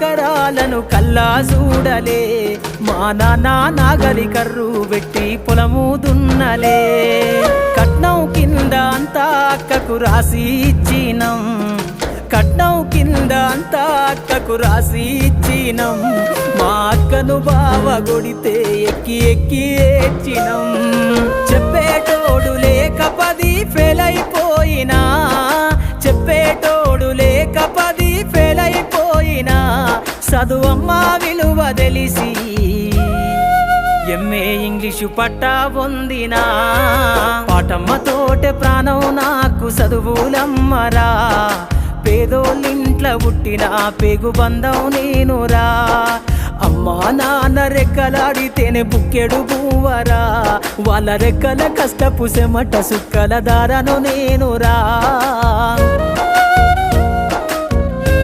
కరాలను కల్లా చూడలే మా నాన్న నాగలి కర్రు పెట్టి పొలము దున్నలే. కట్నం కింద అంతా అక్కకు రాసి ఇచ్చినం. కట్నం కింద అంతా అక్కకు రాసి ఇచ్చినం. మా అక్కను బావ గొడితే ఎక్కి ఎక్కి ఏడ్చినం. చెప్పేటోడు లేక పది ఫెయిల్ అయిపోయినా చదువమ్మ విలువ తెలిసి ఎంఏ ఇంగ్లీషు పట్టా పొందినా. పాటమ్మ తోటే ప్రాణం నాకు చదువులమ్మరా పేదోళ్ళింట్ల పుట్టిన పేగు బంధం నేనురా అమ్మా నాన్న రెక్కలాడితేనే బుక్కెడు పువ్వరా వాళ్ళ రెక్కల కష్టపు సెమట సుక్కల దారను నేనురా